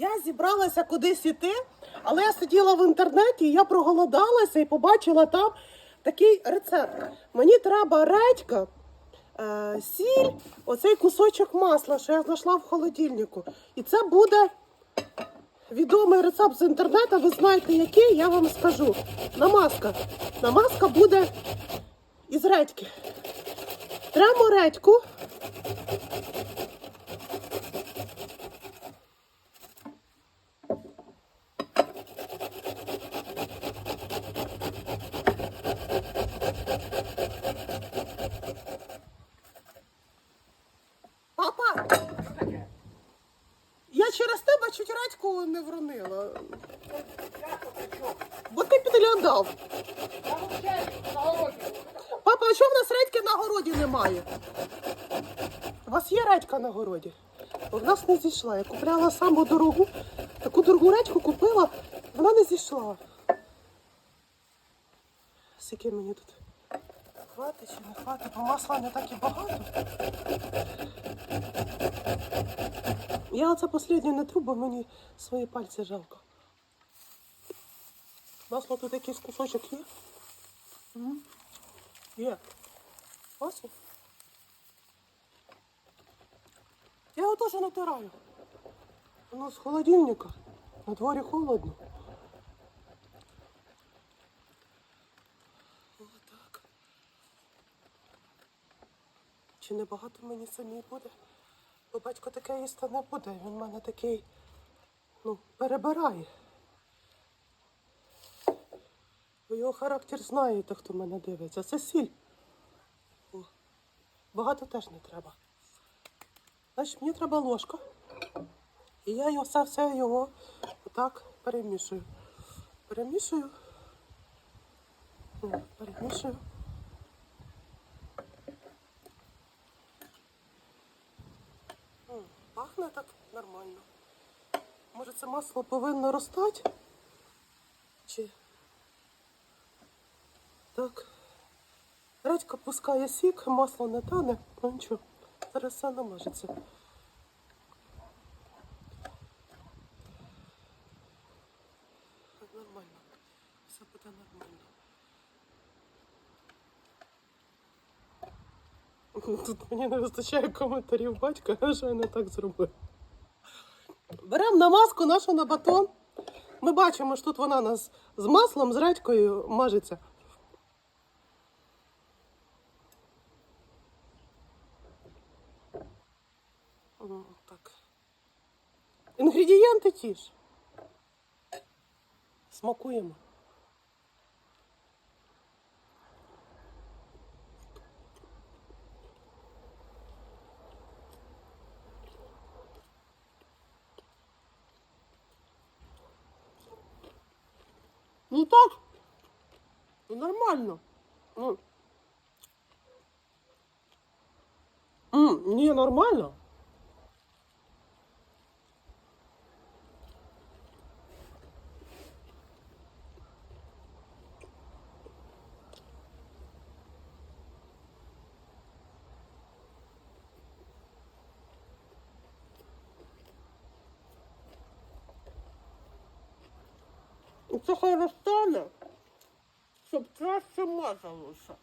Я зібралася кудись іти, але я сиділа в інтернеті, я проголодалася і побачила там такий рецепт. Мені треба редька, е, сіль, оцей кусочок масла, що я знайшла в холодильнику. І це буде відомий рецепт з інтернету. Ви знаєте, який, я вам скажу. Намазка. Намазка буде із редьки. Тремо редьку. Папа! Я через тебе чуть редьку не вронила. Бо ти підглядав. Папа, а чого в нас редьки на городі немає? У вас є редька на городі? В нас не зійшла. Я купляла саму дорогу, таку дорогу редьку купила, вона не зійшла. Скільки мені тут хватить чи не хватить, бо масла не так і багато. Я оце останнє не тру, бо мені свої пальці жалко. Масло тут якийсь кусочок є? Є. Масло? Я його теж натираю. Воно з холодильника. На дворі холодно. Отак. Чи не багато мені самій буде? Бо батько таке їсти не буде. Він в мене такий, ну, перебирає. Ви його характер знаєте, хто мене дивиться. Це сіль. Багато теж не треба. Значить, мені треба ложка. І я його все, все його отак перемішую. Перемішую. Перемішую. Пахне так нормально. Може це масло повинно розтати? Чи так. Редька пускає сік, масло не тане, ну нічого, зараз все намажеться. Нормально. Все буде нормально. Тут мені не вистачає коментарів батька, що я не так зробив. Беремо намазку нашу на батон. Ми бачимо, що тут вона нас з маслом, з редькою мажеться. Інгредієнти ті ж. Смакуємо. Ну так. Ну, нормально. Ну. Ні, нормально. І Це хай розтане, щоб краще мазалося.